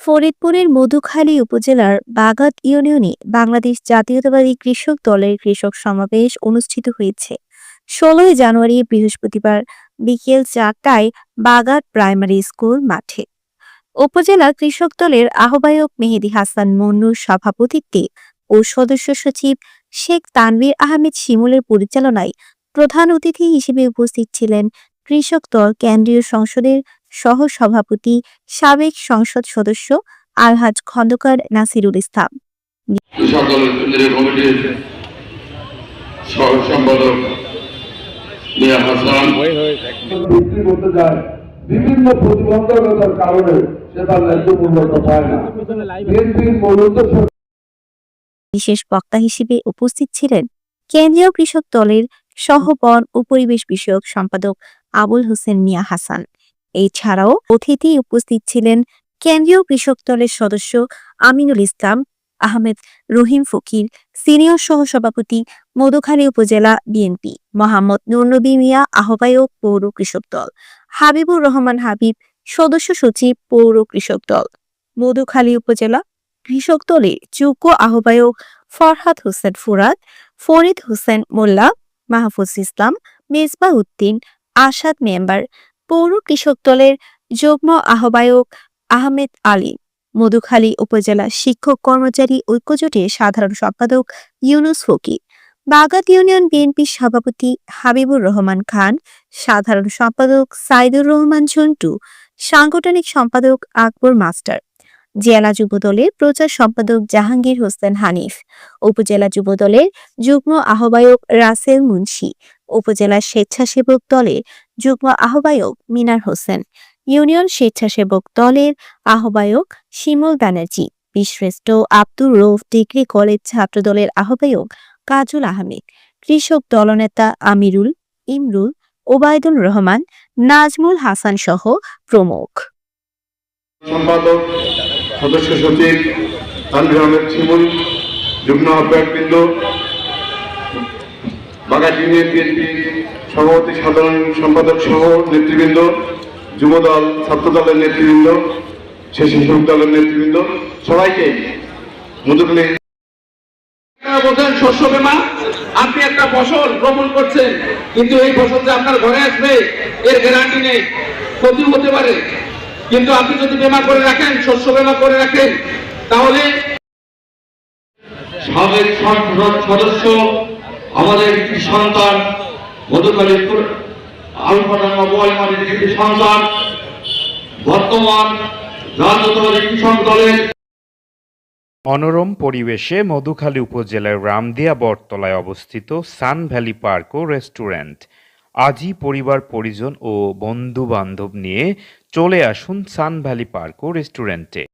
ফরিদপুরের মধুখালী উপজেলার বাগাত ইউনিয়নে বাংলাদেশ জাতীয়তাবাদী কৃষক দলের কৃষক সমাবেশ অনুষ্ঠিত হয়েছে। ষোলোই জানুয়ারি বৃহস্পতিবার বিকেল চারটায় বাগাত প্রাইমারি স্কুল মাঠে। উপজেলা কৃষক দলের আহ্বায়ক মেহেদি হাসান মন্নুর সভাপতিত্বে ও সদস্য সচিব শেখ তানভীর আহমেদ শিমুলের পরিচালনায় প্রধান অতিথি হিসেবে উপস্থিত ছিলেন কৃষক দল কেন্দ্রীয় সংসদের সহ সভাপতি সাবেক সংসদ সদস্য আলহাজ খন্দকার নাসিরুল ইসলাম। কমিটির সম্পাদক মিয়া হাসান। বিভিন্ন প্রতিবন্ধকতার কারণে সে তার ন্যায্য মূল্যটা পায় না। বিএনপির মূলত বিশেষ বক্তা হিসেবে উপস্থিত ছিলেন কেন্দ্রীয় কৃষক দলের সহ বন ও পরিবেশ বিষয়ক সম্পাদক আবুল হোসেন মিয়া হাসান। এছাড়াও অতিথি উপস্থিত ছিলেন কেন্দ্রীয় কৃষক দলের সদস্য আমিনুল ইসলাম, আহমেদ রহিম ফকির, সিনিয়র সহসভাপতি মধুখালী উপজেলা বিএনপি, মোহাম্মদ নুরনবী মিয়া, আহ্বায়ক পৌর কৃষক দল, হাবিবুর রহমান হাবিব, সদস্য সচিব পৌর কৃষক দল, মধুখালী উপজেলা কৃষক দলের যোগ্য আহ্বায়ক ফরহাদ হোসেন ফুরাদ, ফরিদ হোসেন মোল্লা, মাহফুজ ইসলাম, মেজবাহ উদ্দিন, আসাদ মেম্বার পৌর কৃষক দলের যুগ্ম আহ্বায়ক আহমেদ আলী, মধুখালী উপজেলা শিক্ষক কর্মচারী ঐক্যজোটের সাধারণ সম্পাদক ইউনুস ফকির, বাগাত ইউনিয়ন বিএনপির সভাপতি হাবিবুর রহমান খান, সাধারণ সম্পাদক সাইদুর রহমান ঝন্টু, সাংগঠনিক সম্পাদক আকবর মাস্টার, জেলা যুব দলের প্রচার সম্পাদক জাহাঙ্গীর হোসেন হানিফ, উপজেলা যুব দলের যুগ্ম আহ্বায়ক রাসেল মুন্সি, উপজেলা স্বেচ্ছাসেবক দলের যুগ্ম আহ্বায়ক মিনার হোসেন, ইউনিয়ন স্বেচ্ছাসেবক দলের আহ্বায়ক শিমুল ব্যানার্জি বিশ্রেষ্ঠ আব্দুর রৌফ ডিগ্রি কলেজ ছাত্র দলের আহ্বায়ক কাজল আহমেদ, কৃষক দলনেতা আমিরুল, ইমরুল, ওবায়দুল রহমান, নাজমুল হাসান সহ প্রমুখ। সম্পাদক, সদস্য সচিব তানভীর আহমেদ শিমুল, যুগ্ম আহ্বায়কবৃন্দ বাগাট ইউনিয়ন বিএনপি সভাপতি সাধারণ সম্পাদক সহ নেতৃবৃন্দ যুবদল ছাত্র দলের নেতৃবৃন্দ স্বেচ্ছাসেবক দলের নেতৃবৃন্দ সবাইকে আপনারা বলছেন শস্য বীমা আপনি একটা ফসল রোপণ করছেন কিন্তু এই ফসল যে আপনার ঘরে আসবে এর গ্যারান্টি নেই ক্ষতি হতে পারে। কিন্তু আপনি যদি বীমা করে রাখেন শস্য বীমা করে রাখেন তাহলে সাবেক সংসদ সদস্য আমাদের একটি সন্তান আলফাডাঙ্গা একটি সন্তান। বর্তমান রাজনৈতিক কৃষক দলের মনোরম পরিবেশে মধুখালী উপজেলার রামদিয়া বটতলায় অবস্থিত সান ভ্যালি পার্ক ও রেস্টুরেন্ট। আজই পরিবার, পরিজন ও বন্ধু বান্ধব নিয়ে চলে আসুন সান ভ্যালি পার্ক ও রেস্টুরেন্টে।